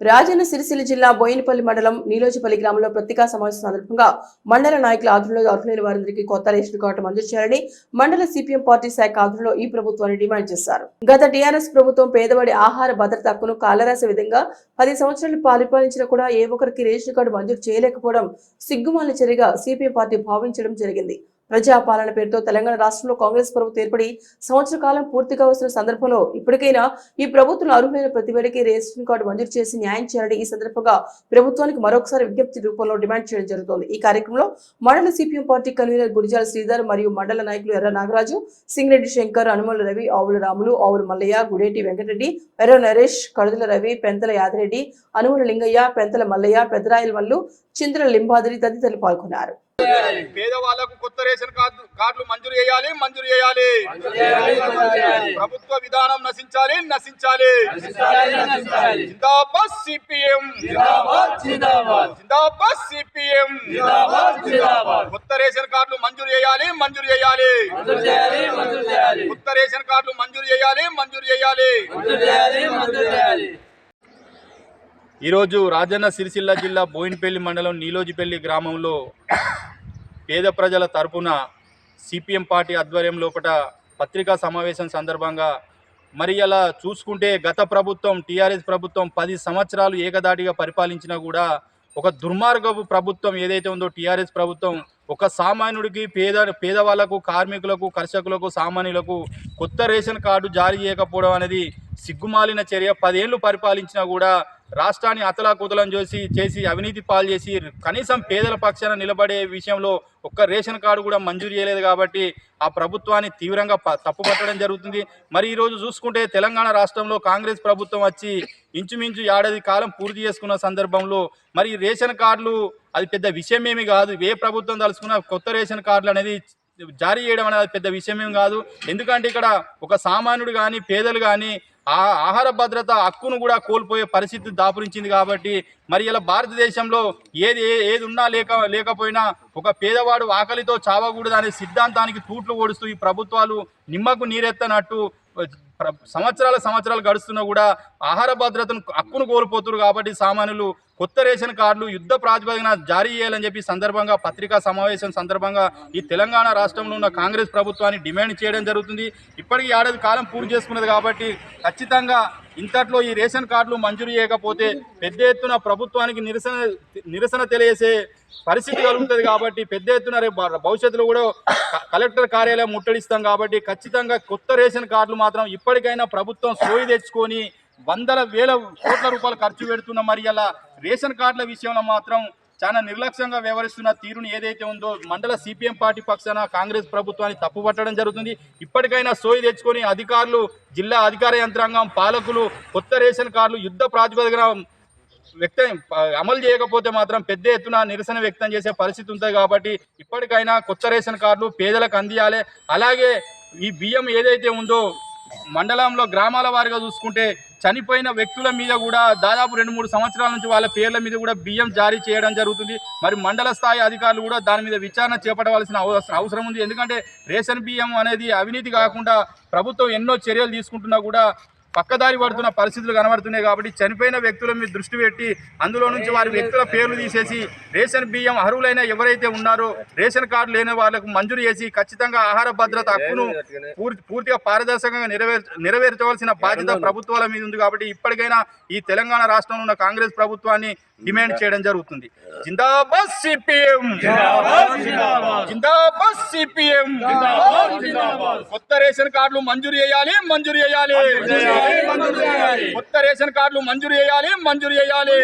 రాజన్న సిరిసిల్ల జిల్లా బోయినపల్లి మండలం నీలోజిపల్లి గ్రామంలో పత్రికా సమావేశం సందర్భంగా మండల నాయకుల ఆధ్వర్యంలో అర్హులైన వారందరికీ కొత్త రేషన్ కార్డు మంజూరు చేయాలని మండల సిపిఎం పార్టీ శాఖ ఆధ్వర్యంలో ఈ ప్రభుత్వాన్ని డిమాండ్ చేశారు. గత టీఆర్ఎస్ ప్రభుత్వం పేదవాడి ఆహార భద్రత హక్కును కాలరాసే విధంగా పది సంవత్సరాలు పరిపాలించినా కూడా ఏ ఒక్కరికి రేషన్ కార్డు మంజూరు చేయలేకపోవడం సిగ్గుమాల చర్యగా సిపిఎం పార్టీ భావించడం జరిగింది. ప్రజాపాలన పేరుతో తెలంగాణ రాష్ట్రంలో కాంగ్రెస్ ప్రభుత్వం ఏర్పడి సంవత్సర కాలం పూర్తిగా వస్తున్న సందర్భంలో ఇప్పటికైనా ఈ ప్రభుత్వం అర్హులైన ప్రతివేటికి రేషన్ కార్డు మంజూరు చేసి న్యాయం చేయాలని ఈ సందర్భంగా ప్రభుత్వానికి మరొకసారి విజ్ఞప్తి రూపంలో డిమాండ్ చేయడం జరుగుతోంది. ఈ కార్యక్రమంలో మండల CPM party convenor Gudijala Sridhar మరియు మండల నాయకులు ఎర్ర నాగరాజు సింగిరెడ్డి శంకర్ అనుమల రవి ఆవుల రాములు ఆవుల మల్లయ్య గుడేటి వెంకటరెడ్డి ఎర్ర నరేష్ కడుదల రవి పెంతల యాదిరెడ్డి అనుమల లింగయ్య పెంతల మల్లయ్య పెద్దరాయల మల్లు చింతల లింబాద్రి తదితరులు పాల్గొన్నారు. పేదవాళ్ళకు కొత్త రేషన్ కార్డు కార్డులు మంజూరు చేయాలి మంజూరు చేయాలి. ప్రభుత్వ విధానం నశించాలి నశించాలి. జిందాబాద్ సిపిఎం. జిందాబాద్ సిపిఎం. కొత్త రేషన్ కార్డులు మంజూరు చేయాలి మంజూరు చేయాలి. కొత్త రేషన్ కార్డులు మంజూరు చేయాలి మంజూరు చేయాలి. ఈరోజు రాజన్న సిరిసిల్ల జిల్లా బోయినపల్లి మండలం నీలోజిపల్లి గ్రామంలో పేద ప్రజల తరపున సిపిఎం పార్టీ ఆధ్వర్యం లోపల పత్రికా సమావేశం సందర్భంగా మరి అలా చూసుకుంటే గత ప్రభుత్వం టీఆర్ఎస్ ప్రభుత్వం పది సంవత్సరాలు ఏకదాటిగా పరిపాలించినా కూడా ఒక దుర్మార్గపు ప్రభుత్వం ఏదైతే ఉందో టీఆర్ఎస్ ప్రభుత్వం ఒక సామాన్యుడికి పేద పేదవాళ్ళకు కార్మికులకు కర్షకులకు సామాన్యులకు కొత్త రేషన్ కార్డు జారీ చేయకపోవడం అనేది సిగ్గుమాలిన చర్య. పదేళ్ళు పరిపాలించినా కూడా రాష్ట్రాన్ని అతలాకుతలం చేసి చేసి అవినీతి పాలు చేసి కనీసం పేదల పక్షాన నిలబడే విషయంలో ఒక్క రేషన్ కార్డు కూడా మంజూరు చేయలేదు కాబట్టి ఆ ప్రభుత్వాన్ని తీవ్రంగా తప్పుపట్టడం జరుగుతుంది. మరి ఈరోజు చూసుకుంటే తెలంగాణ రాష్ట్రంలో కాంగ్రెస్ ప్రభుత్వం వచ్చి ఇంచుమించు ఏడాది కాలం పూర్తి చేసుకున్న సందర్భంలో మరి రేషన్ కార్డులు అది పెద్ద విషయం ఏమి కాదు. ఏ ప్రభుత్వం తలుచుకున్న కొత్త రేషన్ కార్డులు అనేది జారీ చేయడం అనేది పెద్ద విషయం ఏం కాదు. ఎందుకంటే ఇక్కడ ఒక సామాన్యుడు కానీ పేదలు కానీ ఆ ఆహార భద్రత హక్కును కూడా కోల్పోయే పరిస్థితి దాపురించింది కాబట్టి మరి ఇలా భారతదేశంలో ఏది ఏ- ఏది ఉన్నా లేక లేకపోయినా ఒక పేదవాడు ఆకలితో చావకూడదు అనే సిద్ధాంతానికి తూట్లు ఓడుస్తూ ఈ ప్రభుత్వాలు నిమ్మకు నీరెత్తనట్టు సంవత్సరాల సంవత్సరాలు గడుస్తున్నా కూడా ఆహార భద్రతను హక్కును కోల్పోతున్నారు కాబట్టి సామాన్యులు కొత్త రేషన్ కార్డులు యుద్ధ ప్రాతిపదికన జారీ చేయాలని చెప్పి సందర్భంగా పత్రికా సమావేశం సందర్భంగా ఈ తెలంగాణ రాష్ట్రంలో ఉన్న కాంగ్రెస్ ప్రభుత్వాన్ని డిమాండ్ చేయడం జరుగుతుంది. ఇప్పటికీ ఏడాది కాలం పూర్తి చేసుకున్నది కాబట్టి ఖచ్చితంగా ఇంతట్లో ఈ రేషన్ కార్డులు మంజూరు చేయకపోతే పెద్ద ఎత్తున ప్రభుత్వానికి నిరసన నిరసన తెలియసే పరిస్థితి కలుగుతుంది కాబట్టి పెద్ద ఎత్తున రేపు భవిష్యత్తులో కూడా కలెక్టర్ కార్యాలయం ముట్టడిస్తాం కాబట్టి ఖచ్చితంగా కొత్త రేషన్ కార్డులు మాత్రం ఇప్పటికైనా ప్రభుత్వం సోయి తెచ్చుకొని వందల వేల కోట్ల రూపాయలు ఖర్చు పెడుతున్న మరి అలా రేషన్ కార్డుల విషయంలో మాత్రం చాలా నిర్లక్ష్యంగా వ్యవహరిస్తున్న తీరుని ఏదైతే ఉందో మండల సిపిఎం పార్టీ పక్షాన కాంగ్రెస్ ప్రభుత్వాన్ని తప్పుపట్టడం జరుగుతుంది. ఇప్పటికైనా సోయి తెచ్చుకొని అధికారులు జిల్లా అధికార యంత్రాంగం పాలకులు కొత్త రేషన్ కార్డులు యుద్ధ ప్రాతిపదికన వ్యక్తం అమలు చేయకపోతే మాత్రం పెద్ద ఎత్తున నిరసన వ్యక్తం చేసే పరిస్థితి ఉంటుంది కాబట్టి ఇప్పటికైనా కొత్త రేషన్ కార్డులు పేదలకు అందియాలి. అలాగే ఈ బియ్యం ఏదైతే ఉందో మండలంలో గ్రామాల వారిగా చూసుకుంటే చనిపోయిన వ్యక్తుల మీద కూడా దాదాపు రెండు మూడు సంవత్సరాల నుంచి వాళ్ళ పేర్ల మీద కూడా బియ్యం జారీ చేయడం జరుగుతుంది. మరి మండల స్థాయి అధికారులు కూడా దాని మీద విచారణ చేపట్టవలసిన అవసరం ఉంది. ఎందుకంటే రేషన్ బియ్యం అనేది అవినీతి కాకుండా ప్రభుత్వం ఎన్నో చర్యలు తీసుకుంటున్నా కూడా పక్కదారి పడుతున్న పరిస్థితులు కనబడుతున్నాయి కాబట్టి చనిపోయిన వ్యక్తుల మీద దృష్టి పెట్టి అందులో నుంచి వారి వ్యక్తుల పేర్లు తీసేసి రేషన్ బియ్యం అర్హులైన ఎవరైతే ఉన్నారో రేషన్ కార్డు లేని వాళ్ళకు మంజూరు చేసి ఖచ్చితంగా ఆహార భద్రత హక్కును పూర్తి పూర్తిగా పారదర్శకంగా నెరవేర్ నెరవేర్చవలసిన బాధ్యత ప్రభుత్వాల మీద ఉంది కాబట్టి ఇప్పటికైనా ఈ తెలంగాణ రాష్ట్రంలో ఉన్న కాంగ్రెస్ ప్రభుత్వాన్ని డిమాండ్ చేయడం జరుగుతుంది. జిందాబాద్ సిపిఎం! జిందాబాద్ సిపిఎం! కొత్త రేషన్ కార్డులు మంజూరు చేయాలి. మంజూరు చేయాలి. కొత్త రేషన్ కార్డులు మంజూరు చేయాలి మంజూరు చేయాలి.